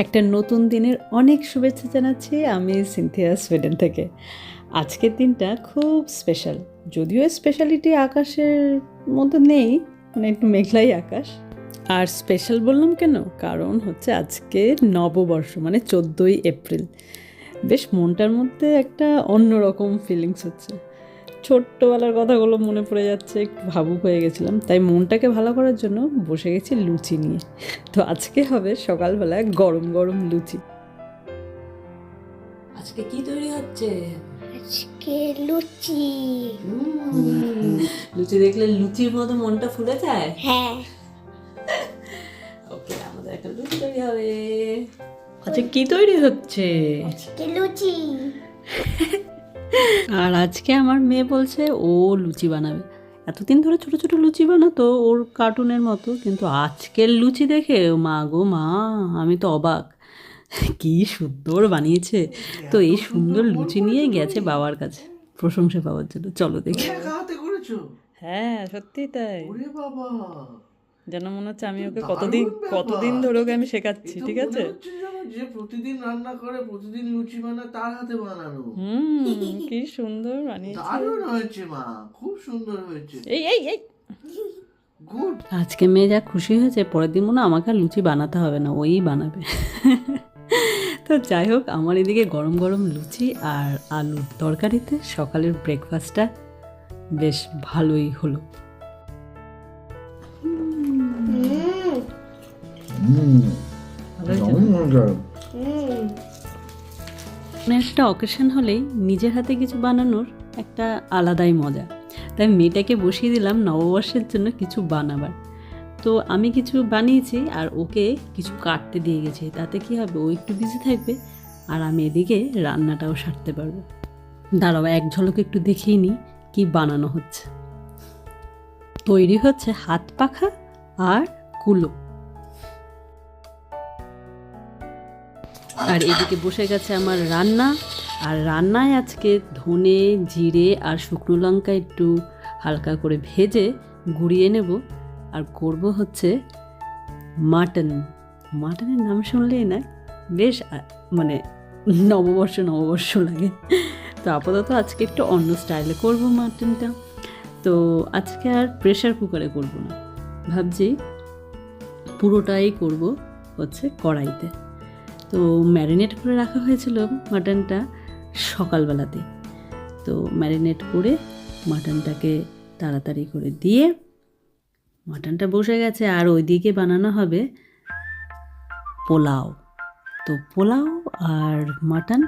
একটা নতুন দিনের অনেক শুভেচ্ছা জানাচ্ছি আমি সিনথিয়া সুইডেন থেকে। আজকের দিনটা খুব স্পেশাল যদিও স্পেশালিটি আকাশের মধ্যে নেই মানে একটু মেঘলাই আকাশ। আর স্পেশাল বললাম কেন? কারণ হচ্ছে আজকে নববর্ষ মানে চোদ্দোই এপ্রিল। বেশ মনটার মধ্যে একটা অন্যরকম ফিলিংস হচ্ছে। ছোট্টবেলার কথাগুলো মনে পড়ে যাচ্ছে একটু ভাবুক হয়ে গেছিলাম। তাই মনটাকে ভালো করার জন্য বসে গেছি লুচি নিয়ে। তো আজকে হবে সকালবেলায় গরম গরম লুচি। আজকে কি তৈরি হচ্ছে? আজকে লুচি। লুচি দেখলে লুচির মতো মনটা ফুলে যায়? হ্যাঁ। ওকে আমাদের একটা লুচি তৈরি হবে। আচ্ছা কি তৈরি হচ্ছে? আজকে লুচি। আর আজকে আমার মেয়ে বলছে ও লুচি বানাবে। এতদিন ধরে ছোট ছোট লুচি বানাতো ওর কার্টুনের মতো কিন্তু আজকের লুচি দেখে মা গো মা আমি তো অবাক। কি সুন্দর বানিয়েছে। তো এই সুন্দর লুচি নিয়ে গেছে বাবার কাছে প্রশংসা পাওয়ার জন্য। চলো দেখি। হ্যাঁ সত্যি তাই। যেন মনে হচ্ছে আমি ওকে কতদিন কতদিন ধরে ওকে আমি শেখাচ্ছি ঠিক আছে? যে প্রতিদিন রান্না করে প্রতিদিন লুচি বানায় তার হাতে বানানো। হুম কি সুন্দর বানিয়েছে। দারুণ হয়েছে মা খুব সুন্দর হয়েছে। এই এই এই। গুড। আজকে মেয়ে যা খুশি হয়েছে পরের দিন মনে হয় আমাকে আর লুচি বানাতে হবে না ওই বানাবে। তো যাই হোক আমার এদিকে গরম গরম লুচি আর আলুর তরকারিতে সকালের ব্রেকফাস্টটা বেশ ভালোই হলো। ভালো হয়েছে? কোনো একটা অকেশন হলেই নিজের হাতে কিছু বানানোর একটা আলাদাই মজা। তাই মেয়েটাকে বসিয়ে দিলাম নববর্ষের জন্য কিছু বানাবার। তো আমি কিছু বানিয়েছি আর ওকে কিছু কাটতে দিয়ে গেছি। তাতে কি হবে? ও একটু বিজি থাকবে আর আমি এদিকে রান্নাটাও সারতে পারব। দাঁড়াও এক ঝলক একটু দেখিয়ে নিই কি বানানো হচ্ছে। তৈরি হচ্ছে হাত পাখা আর কুলো। আর এদিকে বসে গেছে আমার রান্না। আর রান্নায় আজকে ধনে, জিরে আর শুকনো লঙ্কা একটু হালকা করে ভেজে গুঁড়িয়ে নেব। আর করব হচ্ছে মাটন। মাটনের নাম শুনলেই না বেশ মানে নববর্ষ নববর্ষ লাগে। তো আপাতত আজকে একটু অন্য স্টাইলে করব মাটনটা। তো আজকে আর প্রেশার কুকারে করব না। ভাবছি পুরোটাই করব হচ্ছে কড়াইতে। তো ম্যারিনেট করে রাখা হয়েছিল মাটনটা সকালবেলাতে। তো ম্যারিনেট করে মাটনটাকে তাড়াতাড়ি করে দিয়ে মাটনটা বসে গেছে আর ওইদিকে বানানো হবে পোলাও। তো পোলাও আর মাটন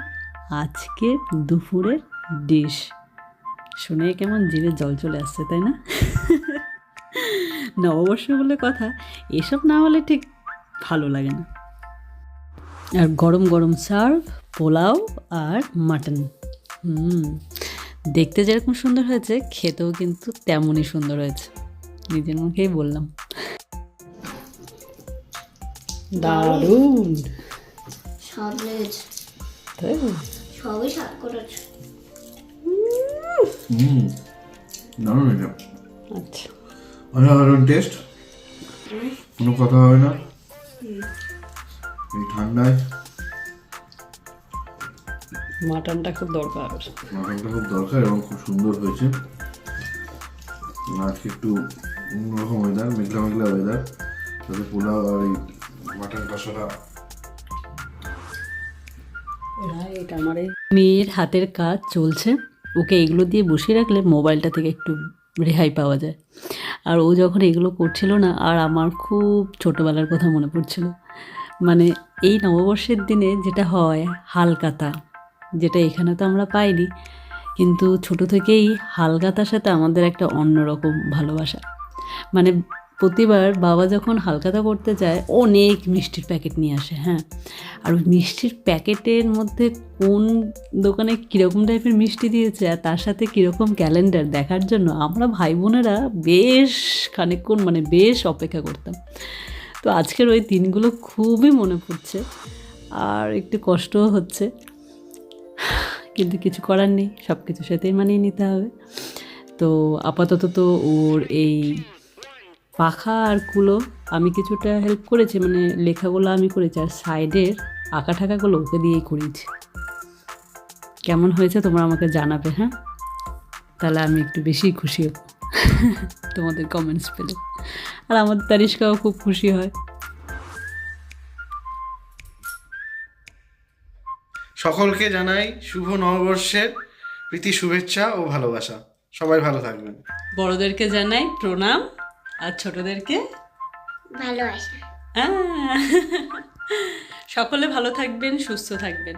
আজকে দুপুরের ডিশ শুনে কেমন জিভে জল চলে আসছে, তাই না? নববর্ষ বলে কথা, এসব না হলে ঠিক ভালো লাগে না। আর গরম গরম সার্ভ পোলাও আর মাটন। হুম দেখতে যেরকম সুন্দর হয়েছে খেতেও কিন্তু তেমনই সুন্দর হয়েছে। নিজের মুখেই বললাম। দারুণ। স্বাদ লেগেছে তাই সবই স্বাদ করেছে। দারুণ এটা। আচ্ছা। অসাধারণ টেস্ট কোনো কথা হবে না? এই ঠান্ডায়? মাটনটা খুব দরকার। মাটনটা খুব দরকার এবং খুব সুন্দর হয়েছে। আজকে একটু অন্যরকম ওয়েদার মেঘলা মেঘলা ওয়েদার তাতে পোলাও আর এই মাটন কষাটা মেয়ের হাতের কাজ চলছে। ওকে এগুলো দিয়ে বসিয়ে রাখলে মোবাইলটা থেকে একটু রেহাই পাওয়া যায়। আর ও যখন এগুলো করছিল না আর আমার খুব ছোটোবেলার কথা মনে পড়ছিল। মানে এই নববর্ষের দিনে যেটা হয়, হালকাতা, যেটা এখানে তো আমরা পাইনি, কিন্তু ছোট থেকেই হালকাতার সাথে আমাদের একটা অন্যরকম ভালোবাসা। মানে প্রতিবার বাবা যখন হালকাতা করতে যায়, অনেক মিষ্টির প্যাকেট নিয়ে আসে হ্যাঁ। আর ওই মিষ্টির প্যাকেটের মধ্যে কোন দোকানে কীরকম টাইপের মিষ্টি দিয়েছে আর তার সাথে কীরকম ক্যালেন্ডার দেখার জন্য আমরা ভাই বোনেরা বেশ খানিকক্ষণ মানে বেশ অপেক্ষা করতাম। তো আজকের ওই দিনগুলো খুবই মনে পড়ছে। আর একটু কষ্টও হচ্ছে। কিন্তু কিছু করার নেই সব কিছুর সাথেই মানিয়ে নিতে হবে। তো আপাতত তো ওর এই পাখা আর কুলো আমি কিছুটা হেল্প করেছি মানে লেখাগুলো আমি করেছি, আর সাইডের আঁকা ঠাকাগুলো ওকে দিয়েই করিয়েছি। কেমন হয়েছে তোমরা আমাকে জানাবে হ্যাঁ? তাহলে আমি একটু বেশি খুশি হব। তোমাদের কমেন্টস পেলে। আর আমাদের তারিশকাও খুব খুশি হয়। সকলকে জানাই শুভ নববর্ষের প্রীতি শুভেচ্ছা ও ভালোবাসা। সবাই ভালো থাকবেন। বড়দেরকে জানাই প্রণাম আর ছোটদেরকে ভালোবাসা। সকলে ভালো থাকবেন সুস্থ থাকবেন।